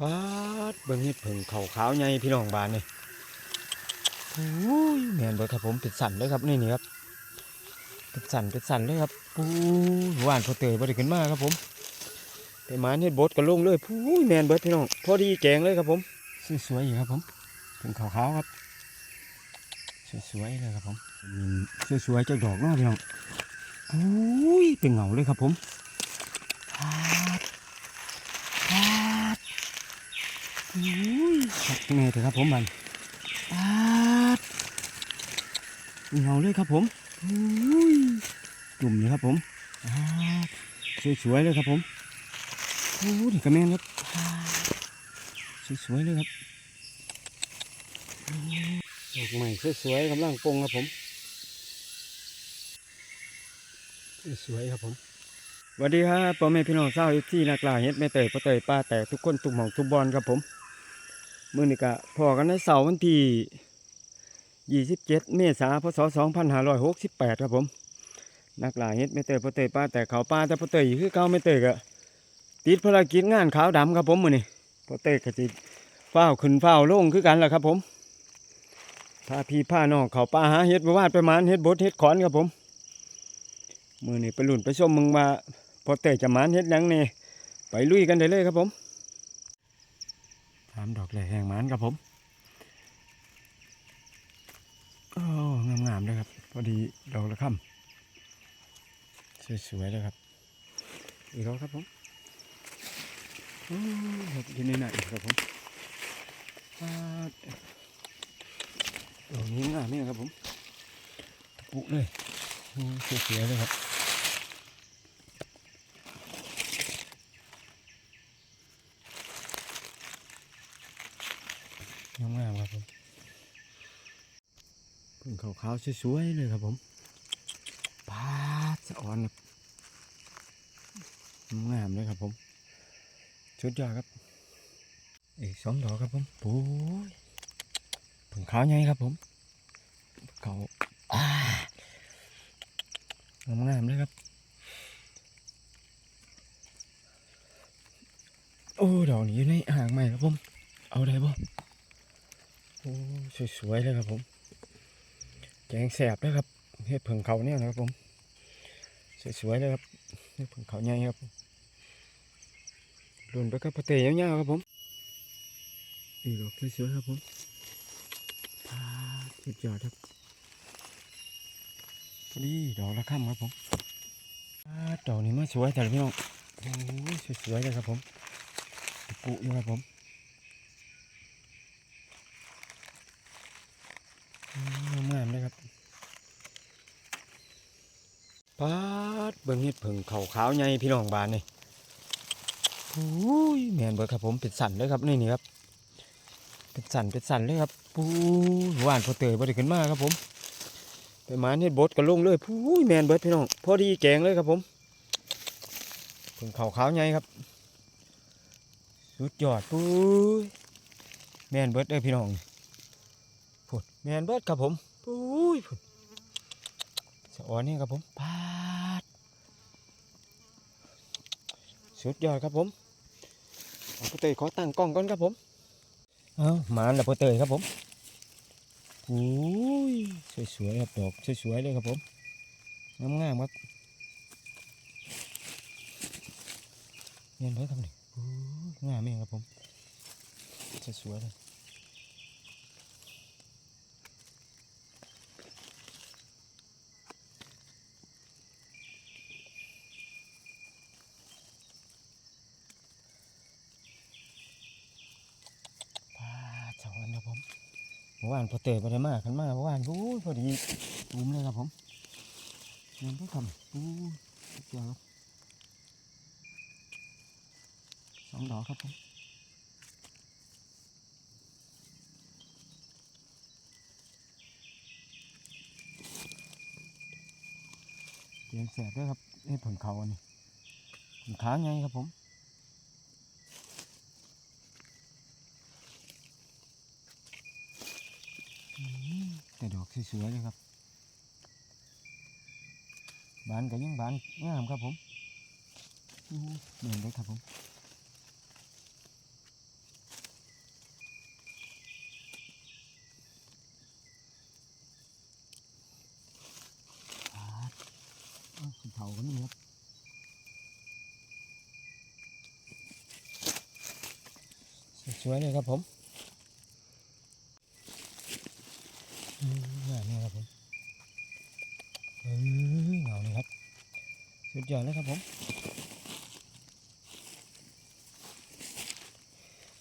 ปาดเบิ่งเฮ็ดเพิ่งเขาขาวใหญ่พี่น้องบานนี่โอ้ยแมนเบิดครับผมเป็นสันเลยครับนี่นี่ครับเป็นสันเป็นสันเลยครับปูหวานพอเตยบ่ได้ขึ้นมาครับผมไปมาเฮ็ดบดก็ลงเลยปูแมนเบิดพี่น้องพอดีแกงเลยครับผมสวยๆอยู่ครับผมเป็นขาวๆครับสวยๆเลยครับผมสวยๆเจ้าดอกเนาะพี่น้องโอ้ยเป็นเหงาเลยครับผมปาดปาด อุ้ ยครับแม่เถอะครับผมมันปาดเงาเลยครับผมอุ้ยจุ่มเลยครับผมปาดสวยๆเลยครับผมโอ้ยกระแมนครับปาดสวยๆเลยครับดอกใหม่สวยๆกำลังปงครับผม สวยๆครับผมสวัสดีครับพ่อแม่พี่น้องเศร้าวที่นักล่าเฮ็ดแม่เตยพ่อเตยป้าแต่ทุกคนทุกหม่องทุกบอลครับผม มื่อนี้ก็พอกันในเสาร์วันที่ 27 เมษายนพศ 2568 ครับผม นักล่าเฮ็ดไม่เตยพอเตยป้าแต่เขาป้าแต่พอเตยคือเก่าไม่เตยก็ติดภารกิจงานขาวดำครับผมมื้อนี้พอเตยก็สิฟ้าขึ้นฟ้าลงคือกันแหละครับผมพาพี่พานองเขาป้าหาเฮ็ดบวาดไปหมานเฮ็ดบดเฮ็ดขอนครับผมมื้อนี้ไปหลุ้นไปชมมึงว่าพอเตยจะมานเฮ็ดยังนี่ไปลุยกันได้เลยครับผม สามดอกแหล่แหงหมันครับผมโอ้งามๆเลยครับ พอดีดอกละค่ำสวยๆเลยครับอีกแล้วครับผมโอ้ครับยินดีหน่อยครับผมดอกนี้งามนี่ครับผมตะปุเลยโอ้สวยๆเลยครับ งามๆครับผมพิ่งขาวๆสวยๆเลยครับผมปาดสะอ่อนครับงามเลยครับผมชุดยอดครับ อีกสองดอกครับผมโอ้ยพิ่งขาวใหญ่ครับผมเขาอ่างามเลยครับ โอ้ดอกนี้อยู่ในอ่างใหม่ครับผม เอาได้บ่ สวยๆเลยครับผมแกงแสบเลยครับเห็ดเผิงเขาเนี่ยนะครับผม สวยๆเลยครับเห็ดเผิงเขาใหญ่ครับรุนไปกับปลาเตยยาวๆครับผมอีกดอกสวยๆครับผมพาสุดยอดครับพอดีดอกละค่ำครับผมดอกนี้มาสวยแต่พี่น้องโอ้สวยๆเลยครับผมปุอยู่ครับผม งามๆเลยครับปาดเบิ่งเห็ดเผิงเขาขาวใหญ่พี่น้องบานนี่โอ้ยแมนเบิดครับผมเป็นสันเลยครับนี่นี่ครับเป็นสันเป็นสันเลยครับปูหวานพอเตยบ่ได้ขึ้นมาครับผมไปมาเห็ดบดก็ลงเลยปูแมนเบิดพี่น้องพอดีแกงเลยครับผมเผิงเขาขาวใหญ่ครับสุดยอดปูแมนเบิดเลยพี่น้องพุ่นแมนเบิดครับผมปุ้ยพุ่นสะออนนี่ครับผมปา สุดยอดครับผมพ่อเตยขอตั้งกล้องก่อนครับผม เอามาแล้วพ่อเตยครับผมอุ้ยสวยๆครับดอกสวยๆเลยครับผมงามๆครับเงินเพิ่ครับนี่งามเองครับผมสวยๆเลย ปลาสวรรค์ครับผมเมื่อวานพอเตะไปได้มากขันมาเมื่อวานโอ้ยพอดีตูมเลยครับผมเงินก็ทำโอ้ยสุดยอครับสองดอกครับผมเสียงแสบด้วยครับนี่ผลเขาอันนี้ผลขาไงครับผม แต่ดอกสวยๆเลยครับบานกับยังบานงามครับผมเหมือนได้ครับผมเผากันนี่ครับสวยเลยครับผม สุดยอดเลยครับผม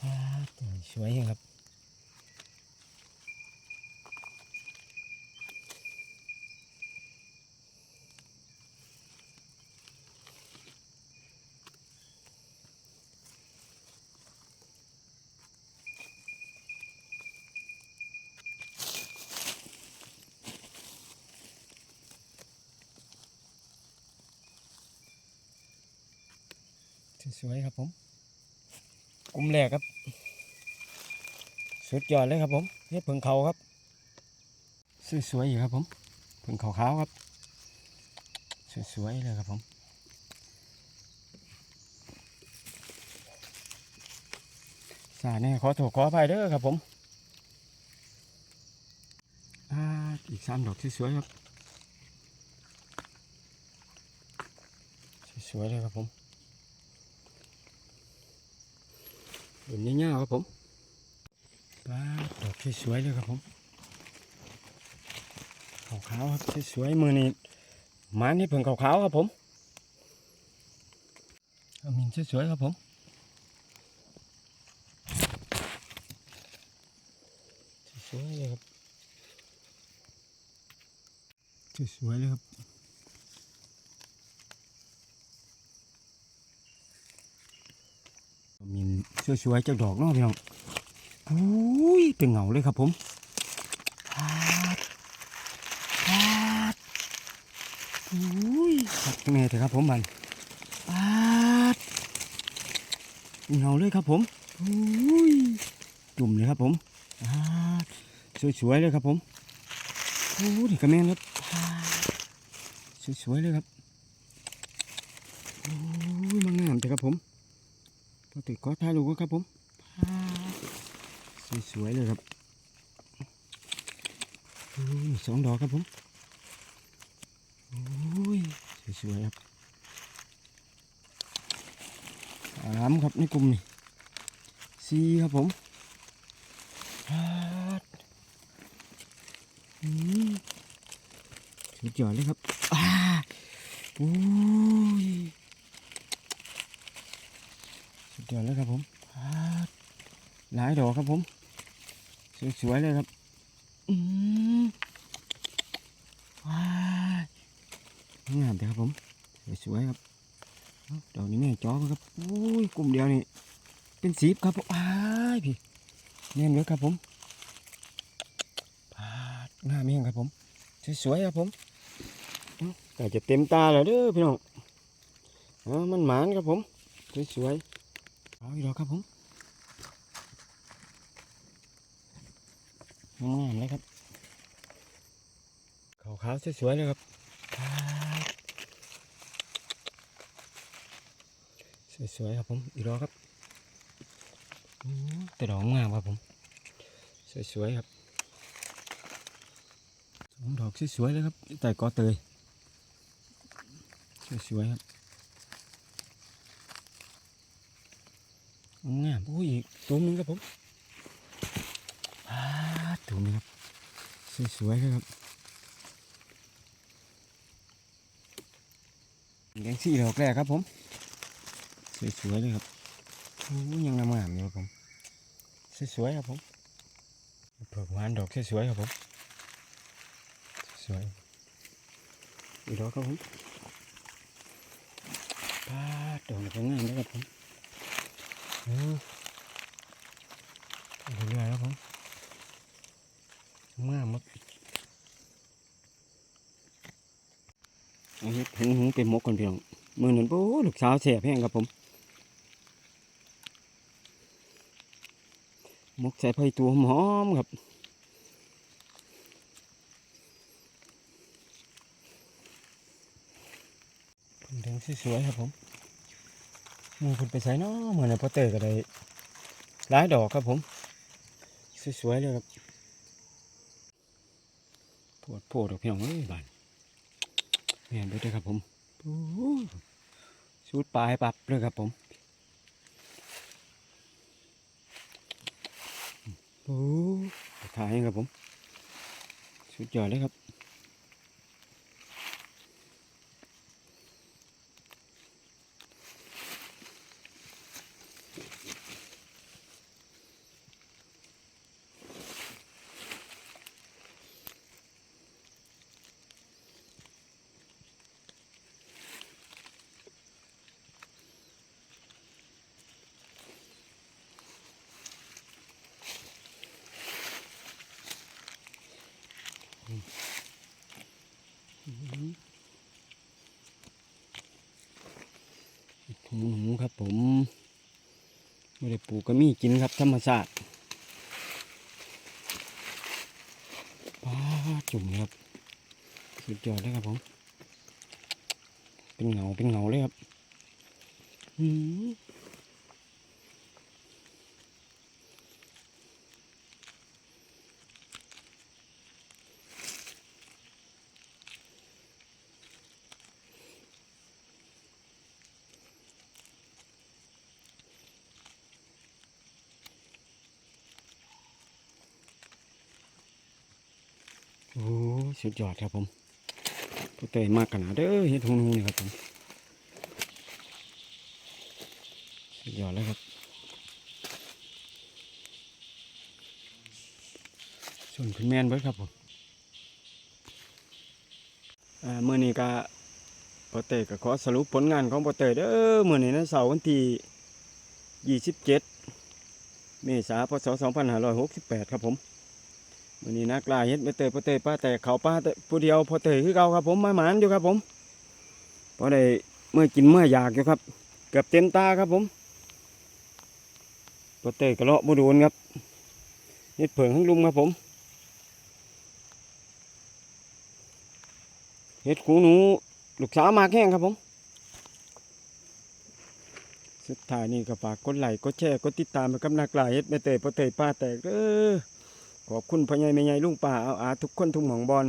ปาดสวยยังครับ สวยครับผมกลุ่มแรกครับ สุดยอดเลยครับผมนี่เพิ่งเขาครับ สวยๆอยู่ครับผมเพิ่งเขาขาวครับ สวยๆเลยครับผมสาเนี่ยขอโทษขออภัยเด้อครับผมอ่าอีกสามดอกสวยๆครับ สวยๆเลยครับผม ดอกเงี้ยๆครับผมปลาดอกสวยๆเลยครับผมขาวๆครับสวยๆมือนี่มานี่เพิ่งขาวๆครับผมมินสวยๆครับผมสวยเลยครับสวยเลยครับมิน สวยๆจากดอกเนาะพี่น้องอุ้ยเป็นเหงาเลยครับผมปาดปาดอุ้ยครับแม่เถอะครับผมมันปาดเป็นเหงาเลยครับผมอุ้ยจุ่มเลยครับผมปาดสวยๆเลยครับผมโอ้ยกระแมงครับปาดสวยๆเลยครับโอ้ยมันงามจังครับผม พอติดก็ถ่ายรูปก่อนครับผมสวยๆเลยครับอสองดอกครับผมโอ้ยสวยๆครับสามครับในกลุ่มนี่สี่ครับผมปาดอืมสุดยอดเลยครับอ่าโอ้ย ยอดเลยครับผมหลายดอกครับผม สวยๆเลยครับอืมว้ายงามแต่ครับผม สวยๆครับดอกนี้แม่จอครับโอ้ยกลุ่มเดียวนี่เป็นสีครับผมอ้ายพี่แน่นเลยครับผมปาดงามเองครับผม สวยๆครับผมเอ้าก็จะเต็มตาแล้วเด้อพี่น้องอมันหมานครับผม สวยๆ เอาอีกดอกครับผมงามเลยครับขาวขาวๆสวยๆเลยครับ สวยๆครับผม อีกรอบครับอืมแต่ดอกงามครับผม สวยๆครับสองดอกสวยๆเลยครับ แต่กอเตย สวยๆครับ งามโอ้ยอีกตัวนึงครับผมอ่าตัวนี้ครับสวยๆเลยครับแกงซี่ดอกแรกครับผม สวยๆเลยครับโอ้ยยังงามๆอยู่ครับผมสวยๆครับผมเผือกหวานดอกสวยๆครับผมสวยอีกดอกครับผมปาดดอกนี้ก็งามเลยครับผม เรื่อยๆครับผมมากมั้งเอาเห็ดหึงหึงเป็นมกก่อนพี่น้องมือหนึ่งโอ้ลูกสาวแสบแห้งครับผม มกใส่ไผ่ตัวหอมๆครับเพิ่นถึงสวยๆครับผมห มูเพิ่นไปใส่เนาะเหมือนในพอเตอร์ก็ได้หลายดอกครับผม สวยๆเลยครับปวดปวดดอกพี่น้องเอ้ยบานเห็นไปด้วยครับผมโอ้โหสูดปลายปับเลยครับผมโอ้ถ่ายครับผม สุดยอดเลยครับ หมูหูครับผมไม่ได้ปลูกก็มีกินครับธรรมชาติป้าจุ่มครับ สุดยอดเลยครับผม เป็นเหงาเป็นเหงาเลยครับอืมโอ้ สุดยอดครับผมพวกเตยมากขนาดเด้อเฮ็ดหงนูนี่ครับผมสุดยอดเลยครับ ส่วนคุณแม่นเบิดครับผมเมื่อนี้ก็ปอเตยก็ขอสรุปผลงานของปอเตยเด้อเมื่อนี้นะเสาร์วันที่ 27 เมษายนพศ2568 ครับผม มื่อนี้นักลาเฮ็ดไปเตยปอเตยป้าแต่เขาป้าแต่ผู้เดียวพอเตยคือเก่าครับ ผมมาหมานอยู่ครับ ผมพอได้เมื่อกินเมื่ออยากอยู่ครับ เกือบเต็มตาครับผมปอเตยกระเลาะบ่โดนครับเฮ็ดเผิงข้างลุมครับผมเห็ดหูหนูลูกสาวมากแห้งครับผม สุดท้ายนี่ก็ฝากกดไลค์กดแชร์กดติดตามไปกับนักลาเฮ็ดแม่เตยปอเตยป้าแตกเด้อ ขอบคุณพ่อใหญ่แม่ใหญ่ลุงป้าเอาอาทุกคนทุกหม่องบอล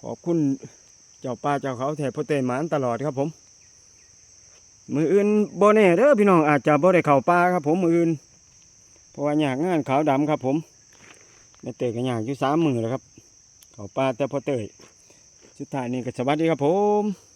ขอบคุณเจ้าป้าเจ้าเขาแถบปอเตยหมานตลอดครับผม มืออื่นบ่แน่เด้อพี่น้องอาจจะบ่ได้เข้าป่าครับ ผมมืออื่นเพราะว่าอยากงานขาวดำครับ ผมแม่เตยก็อยากอยู่สามมือแล้วครับ เข้าป่าแต่พอเตยสุดท้ายนี่ก็สวัสดีครับผม